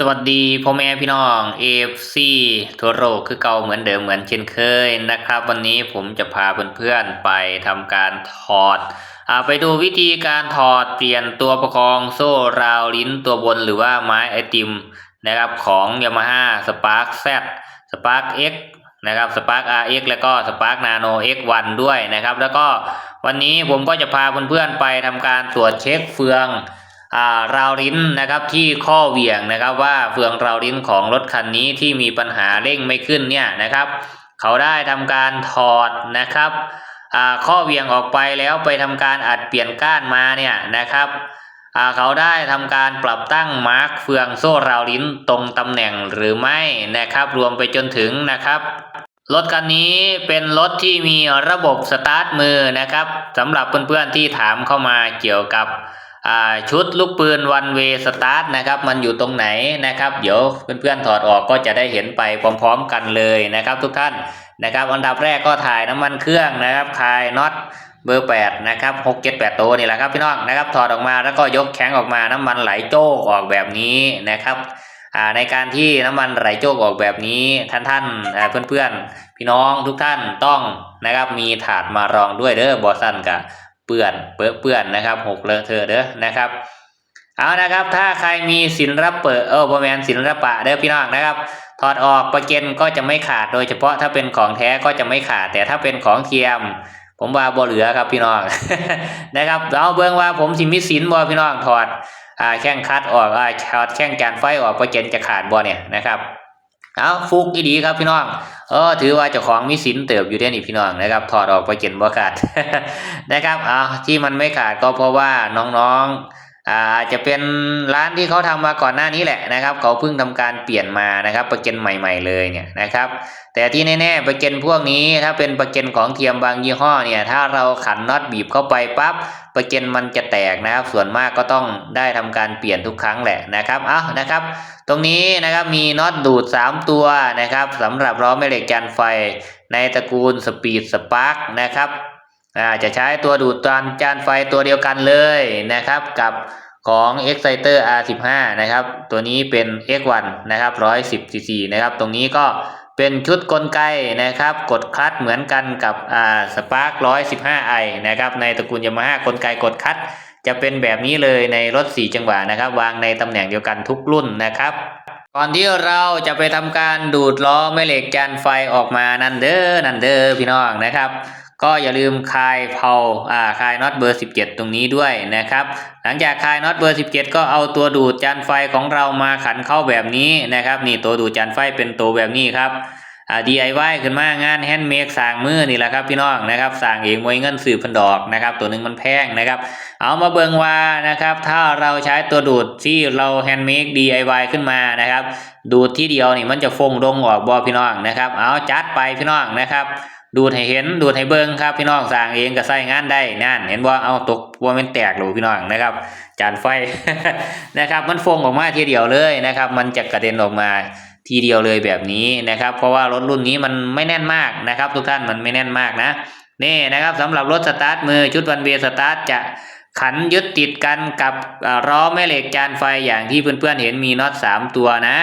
สวัสดีพ่อแม่พี่น้องเอฟซีทั่วโลกคือเก่าเหมือนเดิมเหมือนเช่นเคยนะครับ วันนี้ผมจะพาเพื่อนๆไปทำการถอดอาไปดูวิธีการถอดเปลี่ยนตัวประคองโซ่ราวลิ้นตัวบนหรือว่าไม้ไอติมนะครับของ Yamaha Spark Z Spark X นะครับ Spark RX แล้วก็ Spark Nano X1 ด้วยนะครับ แล้วก็วันนี้ผมก็จะพาเพื่อนๆไปทำการตรวจเช็คเฟือง ราวลิ้นนะครับที่ข้อเหวี่ยงนะครับ ว่าเฟืองราวลิ้นของรถคันนี้ที่มีปัญหาเร่งไม่ขึ้นเนี่ยนะครับ เขาได้ทำการถอดนะครับอ่าข้อเหวี่ยงออกไปแล้วไปทำการอัดเปลี่ยนก้านมาเนี่ยนะครับอ่าเขาได้ทำการปรับตั้งมาร์กเฟืองโซ่ราวลิ้นตรงตำแหน่งหรือไม่นะครับ รวมไปจนถึงนะครับรถคันนี้เป็นรถที่มีระบบสตาร์ทมือนะครับสำหรับเพื่อนๆที่ถามเข้ามาเกี่ยวกับอ่า ชุดลูกปืนวันเวสตาร์ทนะครับมันอยู่ตรงไหนนะครับ เดี๋ยวเพื่อนๆถอดออกก็จะได้เห็นไปพร้อมๆกันเลยนะครับทุกท่านนะครับอันดับแรกก็ถ่ายน้ำมันเครื่องนะครับคลายน็อตเบอร์ 8 นะครับ6 7 8ตัวนี่แหละครับพี่น้องนะครับถอดออกมาแล้วก็ยกแข็งออกมาน้ำมันไหลโจกออกแบบนี้นะครับในการที่น้ำมันไหลโจกออกแบบนี้ท่านท่านๆเพื่อนๆ พี่น้องทุกท่านต้องนะครับมีถาดมารองด้วยเด้อบอสันกับ เปื่อนเปื้อนเปื้อนนะครับหกเลอะเทอะเด้อนะครับ เอานะครับ ถ้าใครมีศิลปะเออประมาณศิลปะเด้อพี่น้องนะครับถอดออกประเก็นก็จะไม่ขาดโดยเฉพาะถ้าเป็นของแท้ก็จะไม่ขาด แต่ถ้าเป็นของเทียม ผมว่าบ่เหลือครับพี่น้องนะครับเอาเบิ่งว่าผมสิมีศิลบ่พี่น้องถอดอ่าแข้งคัดออกอ่าถอดแข้งจานไฟออกประเก็นจะขาดบ่เนี่ยนะครับ เอาฟุกอีดีครับพี่น้อง เออถือว่าเจ้าของมีสินเติบอยู่เด้นี่พี่น้องนะครับ ถอดออกไปเก็นบ่ขาดนะครับเอาที่มันไม่ขาดก็เพราะว่าน้องๆอ่าจจะเป็นร้านที่เขาทำมาก่อนหน้านี้แหละนะครับ เขาเพิ่งทำการเปลี่ยนมานะครับประเก็นใหม่ ๆเลยเนี่ยนะครับ แต่ที่แน่ๆประเก็นพวกนี้ถ้าเป็นประเก็นของเทียมบางยี่ห้อเนี่ย ถ้าเราขันน็อตบีบเข้าไปปั๊บประเก็นมันจะแตกนะครับ ส่วนมากก็ต้องได้ทำการเปลี่ยนทุกครั้งแหละนะครับเอานะครับ ตรงนี้นะครับมีน็อตดูด 3 ตัวนะครับสำหรับล้อแม่เหล็กจานไฟในตระกูลสปีดสปาร์กนะครับจะใช้ตัวดูดจานจานไฟตัวเดียวกันเลยนะครับ กับของ Exciter R15 นะครับ ตัวนี้เป็น X1 นะครับ110 cc นะครับ ตรงนี้ก็เป็นชุดกลไกนะครับ กดคลัตช์เหมือนกันกับอ่าสปาร์ก115 i นะครับ ในตระกูลยามาฮ่ากลไกกดคลัตช์ จะเป็นแบบนี้เลยในรถ 4 จังหวะนะครับ วางในตำแหน่งเดียวกันทุกรุ่นนะครับ ก่อนที่เราจะไปทำการดูดล้อแม่เหล็กจานไฟออกมานั่นเด้อนั่นเด้อพี่น้องนะครับก็อย่าลืมคลายเพาอ่าคลายน็อตเบอร์ 17 ตรงนี้ด้วยนะครับ หลังจากคลายน็อตเบอร์ 17 ก็เอาตัวดูดจานไฟของเรามาขันเข้าแบบนี้นะครับ นี่ตัวดูดจานไฟเป็นตัวแบบนี้ครับ อ่า DIY ขึ้นมางานแฮนด์เมดสร้างมือนี่แหละครับพี่น้องนะครับสร้างเองมวยเงินสื่อพันดอกนะครับ ตัวหนึ่งมันแพงนะครับ เอามาเบิงว่านะครับ ถ้าเราใช้ตัวดูดที่เราแฮนด์เมด DIY ขึ้นมานะครับ ดูดที่เดียวนี่มันจะฟงลงออกบ่พี่น้องนะครับ เอาจัดไปพี่น้องนะครับดูดให้เห็นดูดให้เบิงครับพี่น้องสร้างเองก็ใส่งานได้นั่นเห็นว่าเอาตกว่ามันแตกหรือพี่น้องนะครับ จานไฟนะครับ มันฟงออกมาทีเดียวเลยนะครับ มันจะกระเด็นออกมา ทีเดียวเลยแบบนี้นะครับ เพราะว่ารถรุ่นนี้มันไม่แน่นมากนะครับ ทุกท่านมันไม่แน่นมากนะนี่นะครับสำหรับรถสตาร์ทมือชุดวันเวสตาร์ทจะขันยึดติดกันกับล้อแม่เหล็กจานไฟอย่างที่เพื่อนๆเห็นมีน็อตสามตัวนะ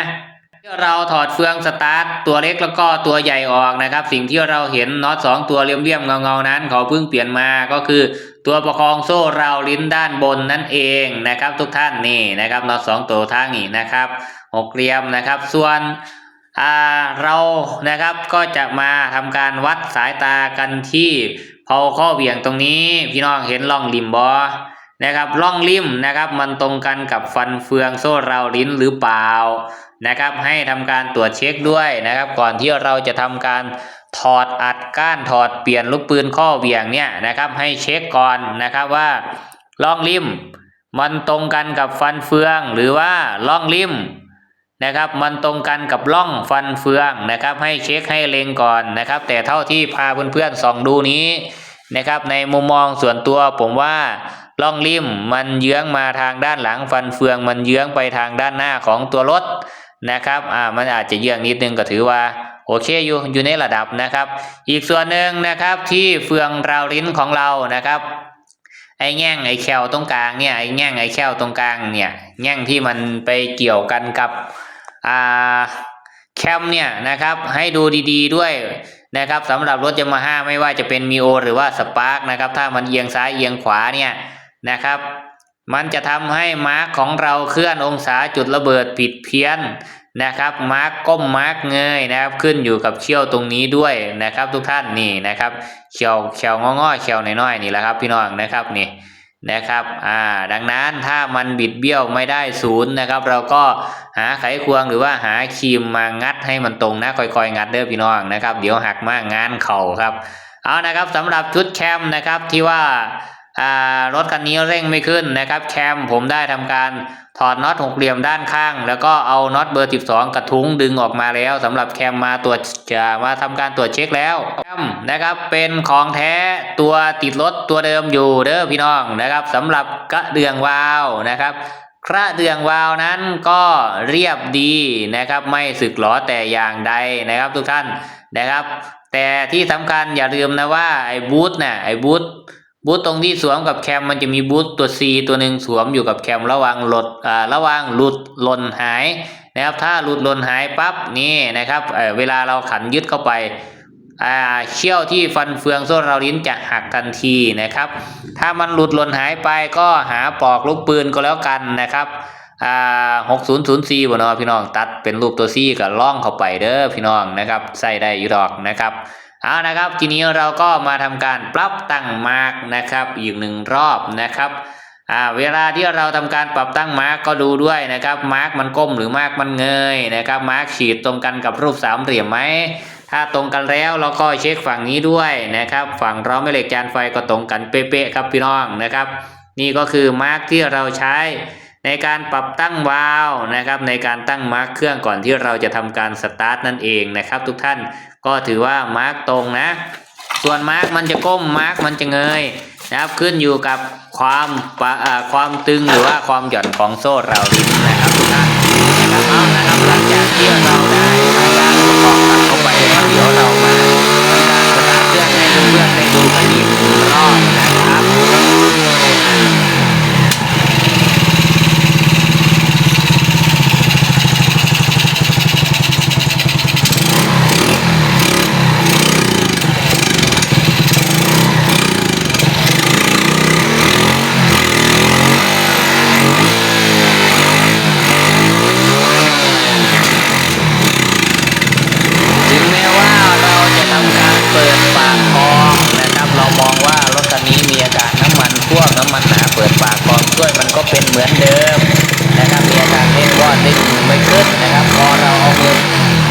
เราถอดเฟืองสตาร์ทตัวเล็กแล้วก็ตัวใหญ่ออกนะครับ สิ่งที่เราเห็นน็อตสองตัวเลี่ยมๆเงาๆนั้น เขาเพิ่งเปลี่ยนมาก็คือ ตัวประคองโซ่เราลิ้นด้านบนนั่นเองนะครับ ทุกท่านนี่นะครับน็อตสองตัวทางนี่นะครับ หกเหลี่ยมนะครับ ส่วนเรานะครับก็จะมาทำการวัดสายตากันที่เผาข้อเบี่ยงตรงนี้ พี่น้องเห็นร่องริมบอนะครับร่องริมนะครับ มันตรงกันกับฟันเฟืองโซ่เราลิ้นหรือเปล่านะครับ ให้ทำการตรวจเช็คด้วยนะครับ ก่อนที่เราจะทำการถอดอัดก้านถอดเปลี่ยนลูกปืนข้อเบี่ยงเนี่ยนะครับ ให้เช็คก่อนนะครับว่าร่องริม มันตรงกันกับฟันเฟืองหรือว่าร่องริม นะครับ มันตรงกันกับร่องฟันเฟืองนะครับ ให้เช็คให้เล็งก่อนนะครับ แต่เท่าที่พาเพื่อนๆส่องดูนี้นะครับ ในมุมมองส่วนตัวผมว่าร่องริมมันเยื้องมาทางด้านหลังฟันเฟือง มันเยื้องไปทางด้านหน้าของตัวรถนะครับ อ่า มันอาจจะเยื้องนิดนึงก็ถือว่าโอเคอยู่อยู่ในระดับนะครับ อีกส่วนหนึ่งนะครับที่เฟืองราวลิ้นของเรานะครับ ไอ้แง่งไอ้แคลตรงกลางเนี่ยไอ้แง่งไอ้แคลตรงกลางเนี่ยแง่งที่มันไปเกี่ยวกันกับ อ่าแคมเนี่ยนะครับให้ดูดีๆด้วยนะครับสำหรับรถยามาฮ่าไม่ว่าจะเป็นมีโอหรือว่าสปาร์กนะครับถ้ามันเอียงซ้ายเอียงขวาเนี่ยนะครับ มันจะทำให้มาร์กของเราเคลื่อนองศาจุดระเบิดผิดเพี้ยนนะครับมาร์กก้มมาร์กเงยนะครับขึ้นอยู่กับเขี้ยวตรงนี้ด้วยนะครับ ทุกท่านนี่นะครับเขียวเขียวงอๆเขียวน้อยๆนี่แหละครับพี่น้องนะครับนี่ นะครับอ่าดังนั้นถ้ามันบิดเบี้ยวไม่ได้ศูนย์นะครับ เราก็หาไขควงหรือว่าหาครีมมางัดให้มันตรงนะค่อยๆ งัดเด้อพี่น้องนะครับ เดี๋ยวหักมากงานเข่าครับเอานะครับสำหรับชุดแคมนะครับที่ว่าอ่ารถคันนี้เร่งไม่ขึ้นนะครับ แคมผมได้ทำการ ถอดน็อตหกเหลี่ยมด้านข้าง แล้วก็เอาน็อตเบอร์ 12 กระทุ้งดึงออกมาแล้วสำหรับแคมมาตรวจจะมาทำการตรวจเช็คแล้วแคมนะครับเป็นของแท้ตัวติดรถตัวเดิมอยู่เด้อพี่น้องนะครับสำหรับกระเดื่องวาวนะครับกระเดื่องวาวนั้นก็เรียบดีนะครับ ไม่สึกหรอแต่อย่างใดนะครับทุกท่านนะครับ แต่ที่สำคัญอย่าลืมนะว่าไอ้บูทน่ะไอ้บูท บูทตรงที่สวมกับแคมมันจะมีบูทตัว C ตัวหนึ่งสวมอยู่กับแคมระหวังหลดอ่าระหวังหลุดหล่นหายนะครับถ้าหลุดหล่นหายปั๊บนี่นะครับเออเวลาเราขันยึดเข้าไปอ่าเชี่ยวที่ฟันเฟืองโซ่เราลิ้นจะหักทันทีนะครับ ถ้ามันหลุดหล่นหายไปก็หาปลอกลูกปืนก็แล้วกันนะครับอ่าหกศูนย์ศูนย์สี่บ่เนาะพี่น้องตัดเป็นรูปตัวซี่กับล่องเข้าไปเด้อพี่น้องนะครับใส่ได้อยู่ดอกนะครับ เอานะครับ ทีนี้เราก็มาทำการปรับตั้งมาร์กนะครับอีกหนึ่งรอบนะครับเวลาที่เราทำการปรับตั้งมาร์กก็ดูด้วยนะครับมาร์กมันก้มหรือมาร์กมันเงยนะครับมาร์กขีดตรงกันกับรูปสามเหลี่ยมไหมถ้าตรงกันแล้วเราก็เช็คฝั่งนี้ด้วยนะครับฝั่งล้อแม่เหล็กจานไฟก็ตรงกันเป๊ะๆครับพี่น้องนะครับ นี่ก็คือมาร์กที่เราใช้ ในการปรับตั้งวาล์วนะครับ ในการตั้งมาร์กเครื่องก่อนที่เราจะทำการสตาร์ทนั่นเองนะครับ ทุกท่านก็ถือว่ามาร์กตรงนะ ส่วนมาร์กมันจะก้มมาร์กมันจะเงยนะครับขึ้นอยู่กับความความตึงหรือว่าความหย่อนของโซ่เรานะครับทุกท่านนะครับเอานะครับหลังจากที่เราได้ทำการประกอบตัดเข้าไปแล้วเดี๋ยวเรามาทำการสตาร์ทเครื่องให้เพื่อนๆได้ดูกันอีกหนึ่งรอบนะครับ ถึงแม้ว่าเราจะทำการเปิดปากคลองนะครับ เรามองว่ารถคันนี้มีอาการน้ำมันท่วมน้ำมันหนาเปิดปากคลองด้วยมันก็ เป็นเหมือนเดิมนะครับมีอาการเล่นวอดเล่นไม่ขึ้นนะครับพอเราเอามือ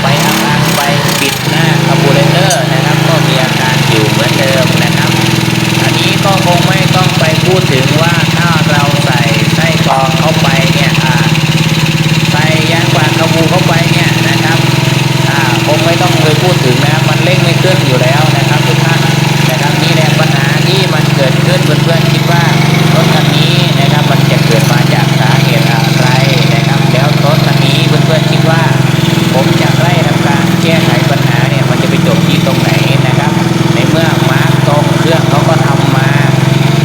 ไปทำงานไปปิดหน้าคาบูเรเตอร์นะครับ ก็มีอาการอยู่เหมือนเดิมนะครับ อันนี้ก็คงไม่ต้องไปพูดถึงว่าใส่ไส้กรองเข้าไปเนี่ยอ่า ใส่ยางกวาดขบูเข้าไปเนี่ยนะครับ อ่าคงไม่ต้องไปพูดถึงนะครับมันเร่งไม่ขึ้นอยู่แล้วนะครับทุกท่านนะครับนี่แหละปัญหาที่มันเกิดขึ้นเพื่อนๆคิดว่ารถคันนี้นะครับมันจะเกิดมาจากสาเหตุอะไรนะครับ แล้วรถคันนี้เพื่อนๆคิดว่า ผมจะไล่ทำการแก้ไขปัญหาเนี่ยมันจะไปจบที่ตรงไหนนะครับ ในเมื่อมาร์กตรงเครื่องเขาก็ทำมา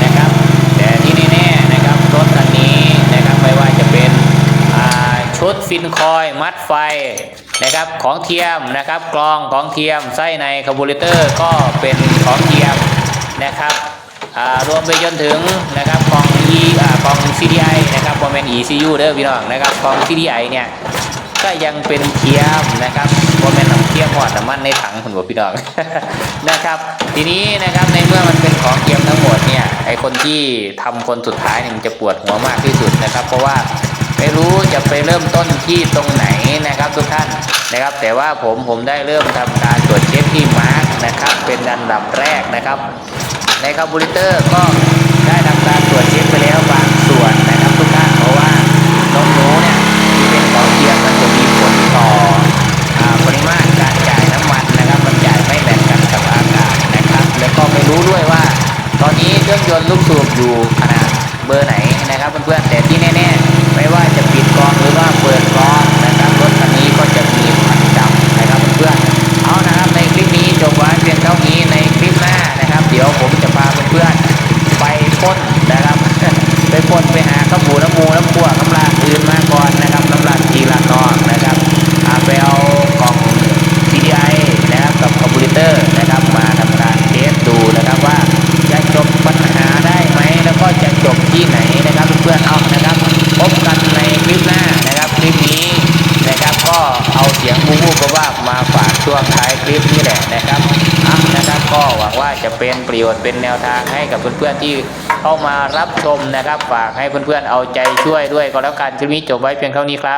นะครับ แต่ที่แน่ๆนะครับรถคันนี้นะครับไม่ว่าจะเป็น อ่า ชุดฟินคอย มัดไฟนะครับของเทียมนะครับกรองของเทียมไส้ในคาร์บูเรเตอร์ก็เป็นของเทียมนะครับรวมไปจนถึงนะครับกอง E อ่ากอง CDI นะครับโมเมน ECU เด้อพี่น้องนะครับกอง CDI เนี่ยก็ยังเป็นเทียมนะครับโมเมนน้ำเทียมหอดน้ำมันในถังคุณบอกพี่น้องนะครับทีนี้นะครับในเมื่อมันเป็นของเทียมทั้งหมดเนี่ยไอคนที่ทำคนสุดท้ายเนี่ยมันจะปวดหัวมากที่สุดนะครับ เพราะว่า ไม่รู้จะไปเริ่มต้นที่ตรงไหนนะครับทุกท่านนะครับ แต่ว่าผมผมได้เริ่มทำการตรวจเช็คที่มาร์กนะครับ เป็นอันดับแรกนะครับในคาร์บูเรเตอร์ก็ได้ทำการตรวจเช็คไปแล้ว ที่ไหนนะครับเพื่อนๆเอานะครับพบกันในคลิปหน้านะครับคลิปนี้นะครับก็เอาเสียงบูบก็ว่ามาฝากช่วงท้ายคลิปนี่แหละนะครับอะนะครับก็หวังว่าจะเป็นประโยชน์เป็นแนวทางให้กับเพื่อนๆที่เข้ามารับชมนะครับ ฝากให้เพื่อนๆเอาใจช่วยด้วยก็แล้วกันคลิปนี้จบไว้เพียงเท่านี้ครับ